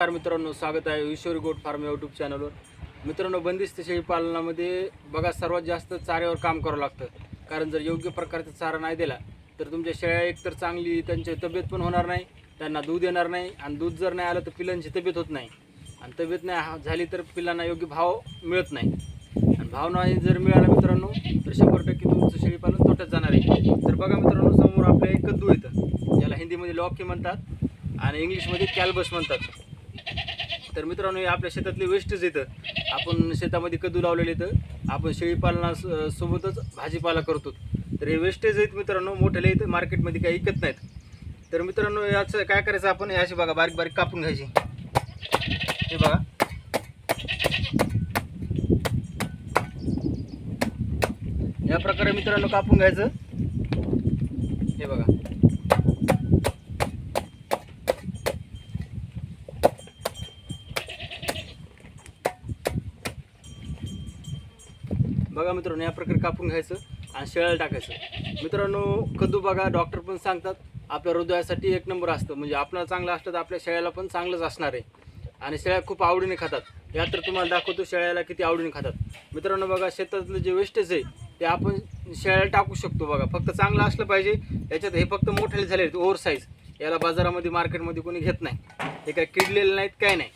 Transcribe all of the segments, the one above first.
नमस्कार मित्रांनो स्वागत आहे ईश्वरी गोट फार्म यूट्यूब चॅनलवर मित्रांनो बंदिस्त शेळी पालनामध्ये बघा सर्वात जास्त चाऱ्यावर काम करावं लागतं. कारण जर योग्य प्रकारचा चारा नाही दिला तर तुमच्या शेळ्या एकतर चांगली त्यांची तब्येत पण होणार नाही त्यांना दूध येणार नाही आणि दूध जर नाही आलं तर पिलांची तब्येत होत नाही. आणि तब्येत नाही हा- झाली तर पिलांना योग्य भाव मिळत नाही. आणि भाव नाही जर मिळाला मित्रांनो तर शंभर टक्के तुमचं शेळीपालन तोट्यात जाणार आहे. तर बघा मित्रांनो समोर आपल्या एक कद्दू येतं. याला हिंदीमध्ये लॉकी म्हणतात आणि इंग्लिशमध्ये कॅल्बस म्हणतात. तर मित्रांनो हे आपल्या शेतातले वेस्टच येतं आपण शेतामध्ये कदू लावलेले येतं आपण शेळीपालना सोबतच भाजीपाला करतो. तर हे वेस्टेज आहेत मित्रांनो मोठ्याला येतं मार्केटमध्ये काही ऐकत नाहीत. तर मित्रांनो याचं काय करायचं आपण? हे अशी बघा बारीक बारीक कापून घ्यायची. हे बघा. या प्रकारे मित्रांनो कापून घ्यायचं. हे बघा. बघा मित्रांनो या प्रकारे कापून घ्यायचं आणि शेळ्याला टाकायचं. मित्रांनो कद्दू बघा डॉक्टर पण सांगतात आपल्या हृदयासाठी एक नंबर असतं. म्हणजे आपल्याला चांगलं असतं तर आपल्या शेळ्याला पण चांगलंच असणार आहे. आणि शेळ्या खूप आवडीने खातात. या तर तुम्हाला दाखवतो शेळ्याला किती आवडीने खातात. मित्रांनो बघा शेतातलं जे वेस्टेज आहे ते आपण शेळ्याला टाकू शकतो बघा. फक्त चांगलं असलं पाहिजे. याच्यात हे फक्त मोठे झाले आहेत ओव्हर साईज याला बाजारामध्ये मार्केटमध्ये कोणी घेत नाही. हे काय किडलेले नाहीत काय नाही.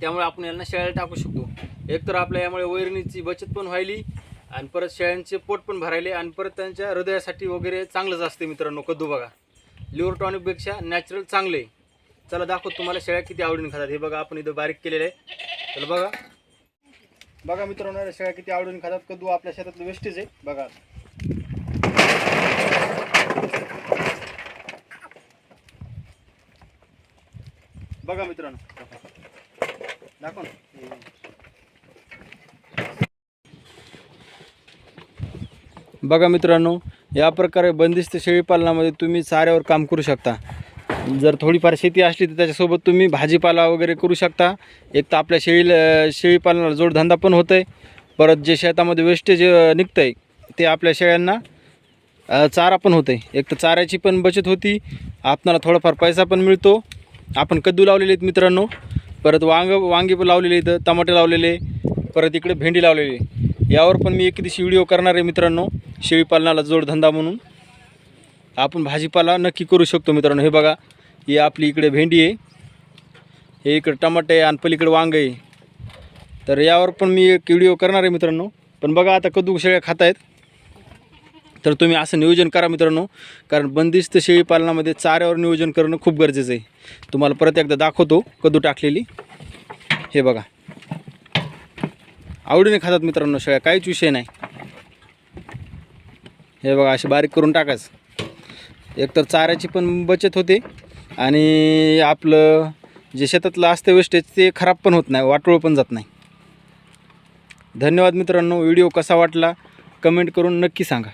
त्यामुळे आपण यांना शेळ्याला टाकू शकतो. एक तर आपल्या यामुळे वैरणीची बचत पण व्हायली आणि परत शेळ्यांचे पोट पण भरायले आणि परत त्यांच्या हृदयासाठी वगैरे चांगलंच असते मित्रांनो कद्दू बघा. लिव्हर टॉनिकपेक्षा नॅचरल चांगले. आहे. चला दाखवतो तुम्हाला शेळ्या किती आवडीने खातात. हे बघा आपण इथं बारीक केलेलं आहे. चला बघा. बघा मित्रांनो शेळ्या किती आवडीने खातात. कद्दू आपल्या शेतातलं वेस्टेज आहे. बघा. बघा मित्रांनो. दाखव ना. बघा मित्रांनो या प्रकारे बंदिस्त शेळीपालनामध्ये तुम्ही चाऱ्यावर काम करू शकता. जर थोडीफार शेती असली तर त्याच्यासोबत तुम्ही भाजीपाला वगैरे करू शकता. एक तर आपल्या शेळीला शेळीपालनाला जोडधंदा पण होतं आहे परत जे शेतामध्ये वेस्टेज निघतं आहे ते आपल्या शेळ्यांना चारा पण होतं आहे एक तर चाऱ्याची पण बचत होती. आपणाला थोडाफार पैसा पण मिळतो. आपण कद्दू लावलेले आहेत मित्रांनो. परत वांग वांगी पण लावलेले आहेत टमाटे लावलेले. परत इकडे भेंडी लावलेली आहे. यावर पण मी एक दिवशी व्हिडिओ करणार आहे मित्रांनो. शेळीपालनाला जोडधंदा म्हणून आपण भाजीपाला नक्की करू शकतो मित्रांनो. हे बघा ही आपली इकडे भेंडी आहे. हे इकडे टमाटे आहे आणि पलीकडे वांग आहे. तर यावर पण मी एक व्हिडिओ करणार आहे मित्रांनो. पण बघा आता कद्दू शेळ्या खात आहेत तर तुम्ही असं नियोजन करा मित्रांनो. कारण बंदिस्त शेळीपालनामध्ये चाऱ्यावर नियोजन करणं खूप गरजेचं आहे. तुम्हाला परत एकदा दाखवतो कद्दू टाकलेली. हे बघा. आवडीने खातात मित्रांनो शेळ्या काहीच विषय नाही. हे बघा असे बारीक करून टाकायचं. एकतर चाऱ्याची पण बचत होते आणि आपलं जे शेतातलं असतं वेस्टेज ते खराब पण होत नाही वाटोळ पण जात नाही. धन्यवाद मित्रांनो व्हिडिओ कसा वाटला कमेंट करून नक्की सांगा.